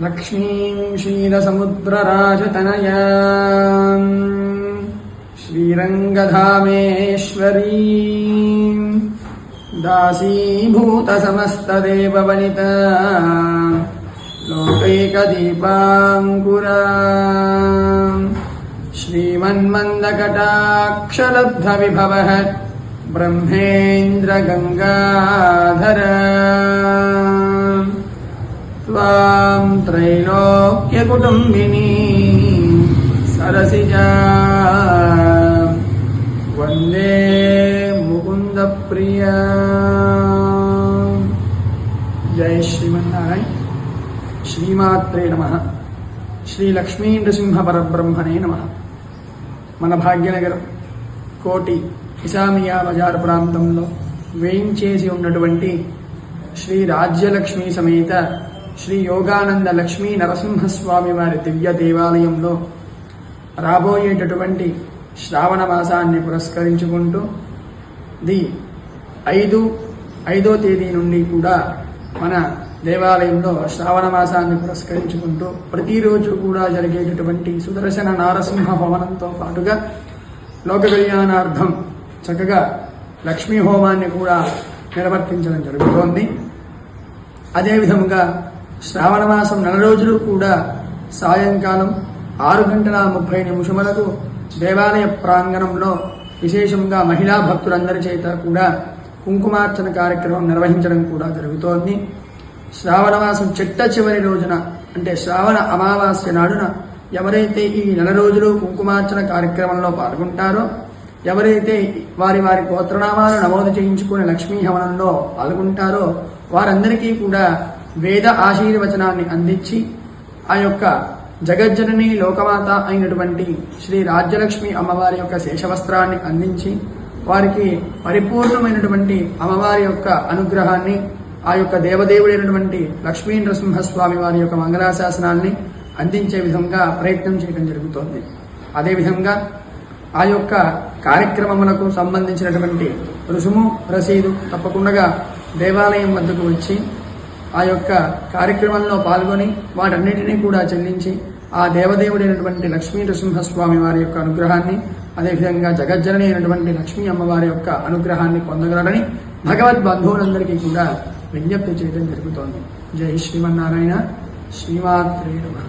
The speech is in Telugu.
लक्ष्मीं क्षीरसमुद्रराजतनयाम् श्रीरङ्गधामेश्वरीम् दासीभूतसमस्तदेववनिता लोकैकदीपाङ्कुरा श्रीमन्मन्दकटाक्षलब्धविभवः ब्रह्मेन्द्रगङ्गाधर त्वां त्रैलोक्यकुटुम्बिनी सरसिजा वन्दे मुकुन्दप्रिया जय श्रीमन्नारायण శ్రీమాత్రే నమ శ్రీ లక్ష్మీ నృసింహ పరబ్రహ్మణే నమ మన భాగ్యనగరం కోటి ఇసామియా బజార్ ప్రాంతంలో వేయించేసి ఉన్నటువంటి శ్రీ రాజ్యలక్ష్మి సమేత శ్రీ యోగానంద లక్ష్మీ నరసింహస్వామి వారి దివ్య దేవాలయంలో రాబోయేటటువంటి శ్రావణ మాసాన్ని పురస్కరించుకుంటూ ది ఐదు ఐదో తేదీ నుండి కూడా మన దేవాలయంలో శ్రావణ మాసాన్ని పురస్కరించుకుంటూ ప్రతిరోజు కూడా జరిగేటటువంటి సుదర్శన నారసింహ భవనంతో పాటుగా లోక కళ్యాణార్థం చక్కగా లక్ష్మీ హోమాన్ని కూడా నిర్వర్తించడం జరుగుతోంది. అదేవిధంగా శ్రావణ మాసం నెల రోజులు కూడా సాయంకాలం ఆరు గంటల ముప్పై నిమిషములకు దేవాలయ ప్రాంగణంలో విశేషంగా మహిళా భక్తులందరి చేత కూడా కుంకుమార్చన కార్యక్రమం నిర్వహించడం కూడా జరుగుతోంది. శ్రావణ మాసం చిట్ట చివరి రోజున అంటే శ్రావణ అమావాస్య నాడున ఎవరైతే ఈ నెల రోజులు కుంకుమార్చన కార్యక్రమంలో పాల్గొంటారో ఎవరైతే వారి వారి గోత్రనామాలు నమోదు చేయించుకుని లక్ష్మీ హవనంలో పాల్గొంటారో వారందరికీ కూడా వేద ఆశీర్వచనాన్ని అందించి ఆ యొక్క జగజ్జనని లోకమాత అయినటువంటి శ్రీ రాజ్యలక్ష్మి అమ్మవారి యొక్క శేషవస్త్రాన్ని అందించి వారికి పరిపూర్ణమైనటువంటి అమ్మవారి యొక్క అనుగ్రహాన్ని ఆ యొక్క దేవదేవుడైనటువంటి లక్ష్మీ నరసింహస్వామి వారి యొక్క మంగళాశాసనాన్ని అందించే విధంగా ప్రయత్నం చేయడం జరుగుతోంది. అదేవిధంగా ఆ యొక్క కార్యక్రమములకు సంబంధించినటువంటి రుసుము రసీదు తప్పకుండా దేవాలయం వద్దకు వచ్చి ఆ యొక్క కార్యక్రమంలో పాల్గొని వాటన్నిటినీ కూడా చెల్లించి ఆ దేవదేవుడైనటువంటి లక్ష్మీ నృసింహస్వామి వారి యొక్క అనుగ్రహాన్ని అదేవిధంగా జగజ్జనని అయినటువంటి లక్ష్మీ అమ్మవారి యొక్క అనుగ్రహాన్ని పొందగలరని భగవద్ బంధువులందరికీ కూడా విజ్ఞప్తి చేయడం జరుగుతోంది. జై శ్రీమన్నారాయణ. శ్రీమాత్రే నమః.